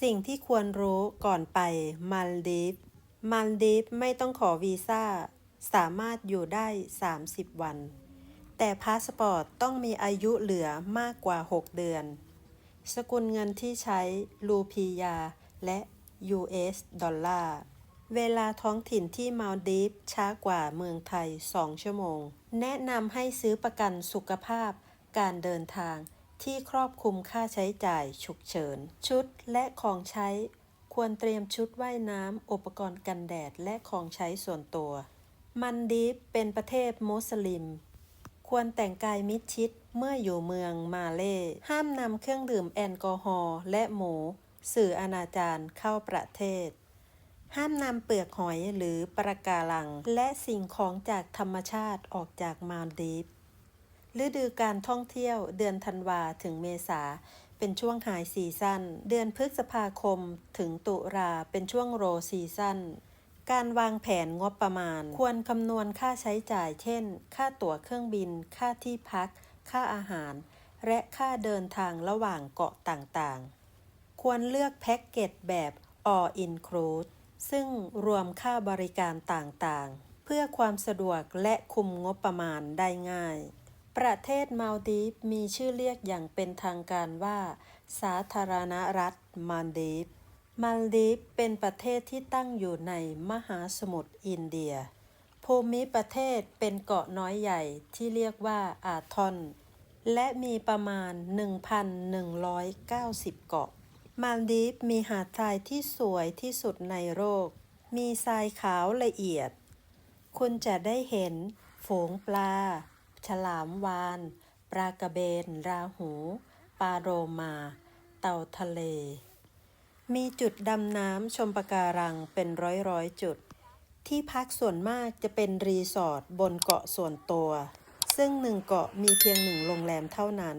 สิ่งที่ควรรู้ก่อนไปมัลดีฟมัลดีฟไม่ต้องขอวีซ่า สามารถอยู่ได้ 30 วัน แต่พาสปอร์ตต้องมีอายุเหลือมากกว่า 6 เดือน สกุลเงินที่ใช้ลูพียา และ US ดอลลาร์เวลาท้องถิ่นที่มาลดีฟช้ากว่าเมืองไทย 2 ชั่วโมง แนะนำให้ซื้อประกันสุขภาพการเดินทาง ที่ครอบคลุมค่าใช้จ่ายฉุกเฉิน ชุดและของใช้ ควรเตรียมชุดว่ายน้ำอุปกรณ์กันแดดและของใช้ส่วนตัว มันดีฟเป็นประเทศมุสลิม ควรแต่งกายมิดชิดเมื่ออยู่เมืองมาเลห้ามนำเครื่องดื่มแอลกอฮอล์และหมู สื่ออนาจารเข้าประเทศ ห้ามนำเปลือกหอยหรือปะการัง และสิ่งของจากธรรมชาติออกจากมาลดีฟ ฤดูการท่องเที่ยวเดือนธันวาถึงเมษา เป็นช่วงไฮซีซั่น เดือนพฤษภาคมถึงตุลาเป็นช่วงโรซีซั่น การวางแผนงบประมาณ ควรคำนวณค่าใช้จ่าย เช่น ค่าตั๋วเครื่องบิน ค่าที่พัก ค่าอาหาร และค่าเดินทางระหว่างเกาะต่างๆ ควรเลือกแพ็กเกจแบบ all include ซึ่งรวมค่าบริการต่างๆ เพื่อความสะดวกและคุมงบประมาณได้ง่าย ประเทศมาลดีฟมีชื่อเรียกอย่างเป็นทางการว่า สาธารณรัฐมาลดีฟมาลดีฟเป็นประเทศที่ตั้งอยู่ในมหาสมุทรอินเดีย ภูมิประเทศเป็นเกาะน้อยใหญ่ที่เรียกว่าอาทอน และมีประมาณ 1,190 เกาะ มาลดีฟมีหาดทรายที่สวยที่สุดในโลก มีทรายขาวละเอียด คุณจะได้เห็นฝูงปลา ฉลามวาน ปลากระเบน ราหู ปลาโรมา เต่าทะเล มีจุดดำน้ำชมปะการังเป็นร้อยร้อยจุด ที่พักส่วนมากจะเป็นรีสอร์ทบนเกาะส่วนตัว ซึ่งหนึ่งเกาะมีเพียงหนึ่งโรงแรมเท่านั้น